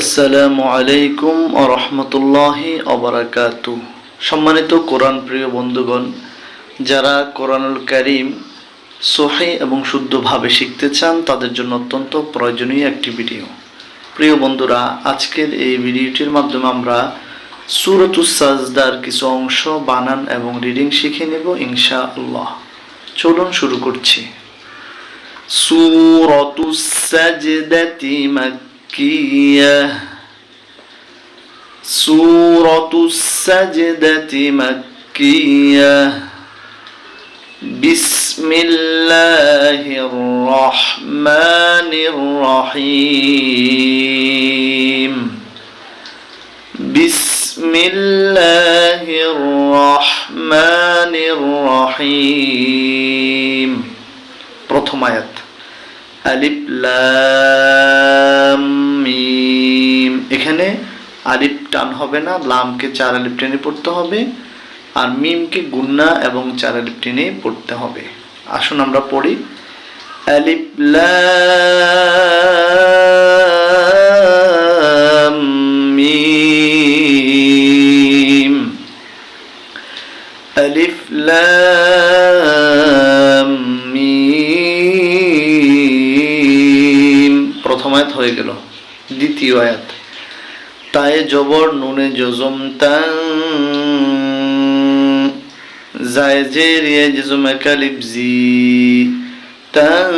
আসসালামু আলাইকুম রহমতুল্লাহি অবরাকাতু সম্মানিত কোরআন প্রিয় বন্ধুগণ, যারা কোরআনুল করিম সোহে এবং শুদ্ধভাবে শিখতে চান, তাদের জন্য অত্যন্ত প্রয়োজনীয় একটি ভিডিও। প্রিয় বন্ধুরা, আজকের এই ভিডিওটির মাধ্যমে আমরা সুরতুস সাজদার কিছু অংশ বানান এবং রিডিং শিখে নেব ইনশা আল্লাহ চলুন শুরু করছি। সুরতুস সাজদাতি মাক্কিয়াহ سورة السجدة مكية بسم الله الرحمن الرحيم بسم الله الرحمن الرحيم প্রথম আয়াত আলিফ লাম মিম এখানে আলিফ টান হবে না, লামকে চার আলিফ টেনে পড়তে হবে, আর মিমকে গুন্না এবং চার আলিফ টেনে পড়তে হবে। আসুন আমরা পড়ি। আলিফ, লাম, মিম। আলিফ, লাম, মিম। প্রথম হয়ে গেল। দ্বিতীয় আয়াত। তায়ে জবর নুনে জজম তাং জায় জে রিয়ে জজম একালিপ জি তাং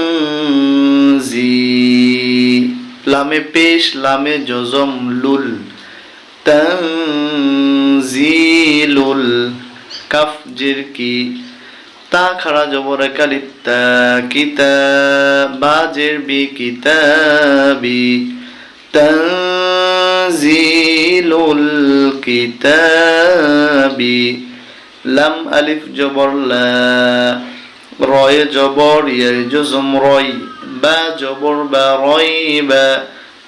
লামে পেশ, লামে জজম লুল তাং লুল। কাফ জির কি? তা খাড়া জবর تنزيل الكتاب. لم ألف جبر لا. رأي جبر يجزم رأي. با جبر با ريب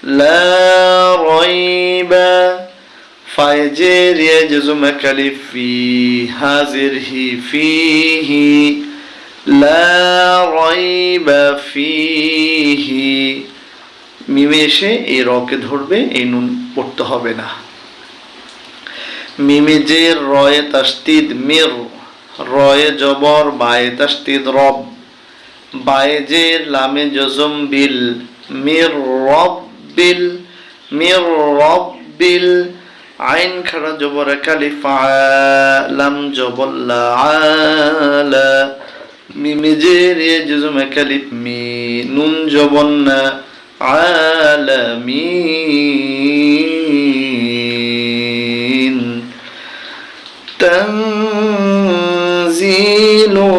لا ريب فاجر يجزم كلف في هازره فيه. لا ريب فيه. মিমে এসে এই রকে ধরবে, এই নুন পড়তে হবে না। মিমে যে রয়ে তাস্তিদ মির, রয়ে জবর বায়ে তাস্তিদ রব। বায়ে যে লামে জজম বিল, মির রব বিল, মির রব বিল। আইন খাড়া জবর কালিফ লাম জবল্লা মিমে যে রে জজম কালিফ মি, নুন জবন্না العالمين تنزيل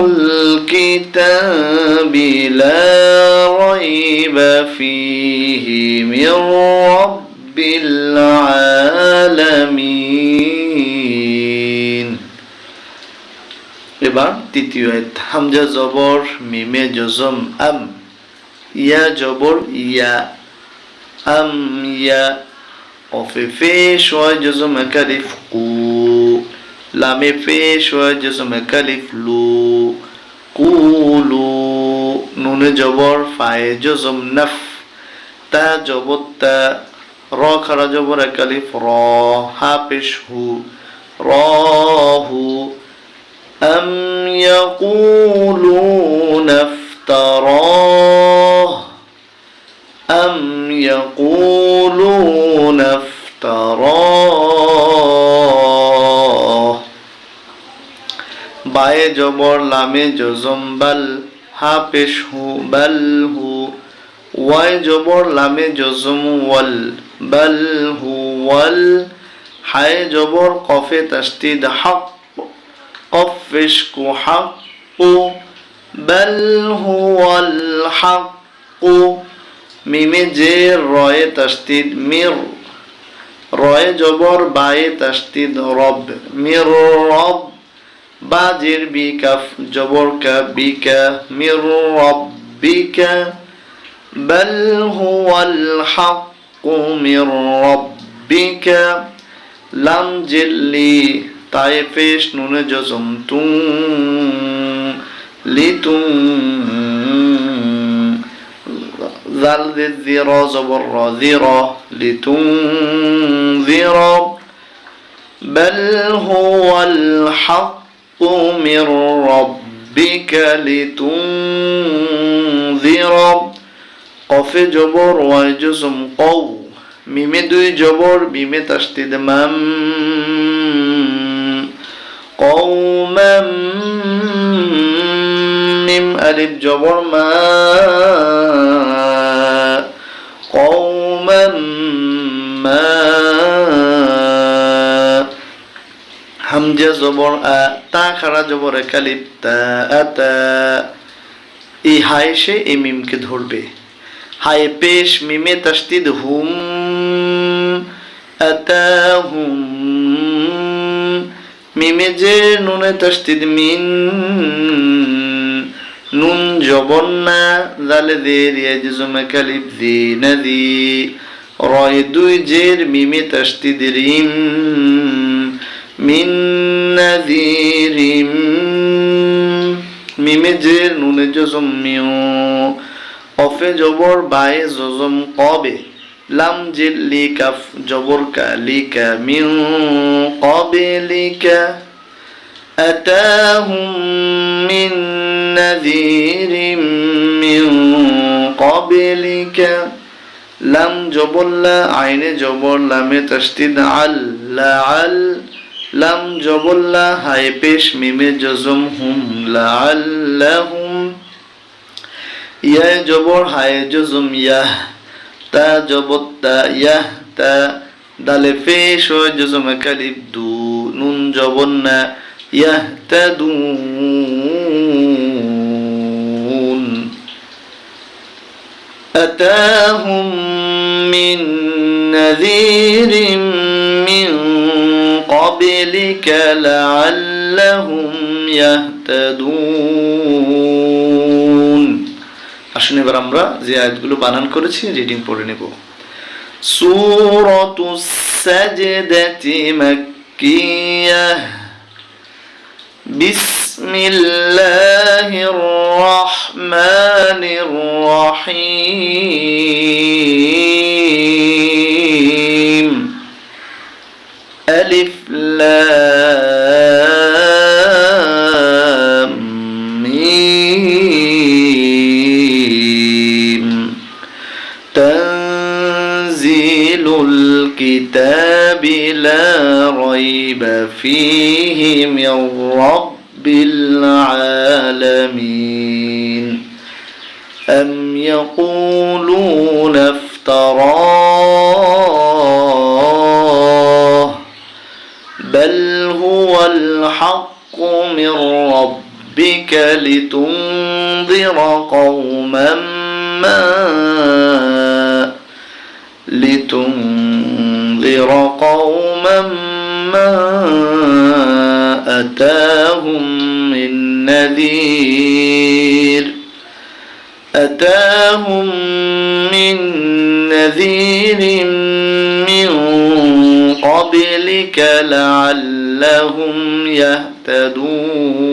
الكتاب لا ريب فيه من رب العالمين এবার তৃতীয় আয়াত হামজা জবর মিমে জজম আম ইয়া জবর ইয়া আম ইয়া অফে ফে শয় জজম একালিফ কু লামে ফে শয় জজম একালিফ লু কুলু নুনে জবর ফায়ে জজম নফ তা জবর তা র খারা জবর একালিফ র হা পেশ হু র হু أم يقولون পায়ে জবর লামে জজম বাল হা পেশ হু, বাল হু। ওয়াই জবর লামে জজম ওয়াল, বাল হু, ওয়াল। হায় জবর কফে তাস্তি হক কফেশ কু হক ও বাল হু, ওয়াল হক ও মিমে যে রয়ে তাস্তি মির। রয়ে জবর বায়ে তাস্তি রব। মির রব بادر بك جبرك بك من ربك بل هو الحق من ربك. لم جلي طايفش نون جزمتم لتم ذل الذرا زبر ذرا لتنذر بل هو الحق من ربك لتنذر قف جبر وجزم قو মিমে দুই জবর মিমে তাসদিদ মাম কৌমাম মিম আলিফ জবর মা কৌমাম হামজা জবর তা খারা জবর কালিপ তা আতা এই হায় সে এই মিমকে ধরবে। হায় পেশ মিমে তাসদিদ হুম আতাহুম মিমে যে নুনে তাসদিদ মিন, নুন জবন্না জালে দে রিয়া জমা কালিব দি নদী রয় দুই জের মিমে তাসদিদ রিম মিন নাদিরিম মিমে জের নুনে জজম মিও অফে জবর বায়ে জজম কবে লাম জিল লিকাফ জবর কা লিকা মিন কবে লিকা أتاهم من نذير من قبلك লাম জবল্লা আইনে জবর লামে তসদিদ আল লা আল লাম জবল্লা হাই পেশ মিমে জজম হুম লা আল্লাহুম ইয়া জবর হাই জজম ইয়াহ তা জবত তা ইয়াহ তা দালে পেশ হয় জজম কালিব দু নুন জবন্না يهتدون أتاهم من نذير من قبلك لعلهم يهتدون আসুন এবার আমরা যে আয়াতগুলো বানান করেছি রিডিং পড়ে নেব সূরাতু সাজদাতি মাক্কিয়াহ بسم الله الرحمن الرحيم لام تنزيل الكتاب لا ريب فيه من رب العالمين. أم يقولون افتراه بل هو الحق من ربك لتنذر قوما ما لتنذر قوما ما أتاهم من نذير أتاهم من نذير لعلهم يهتدون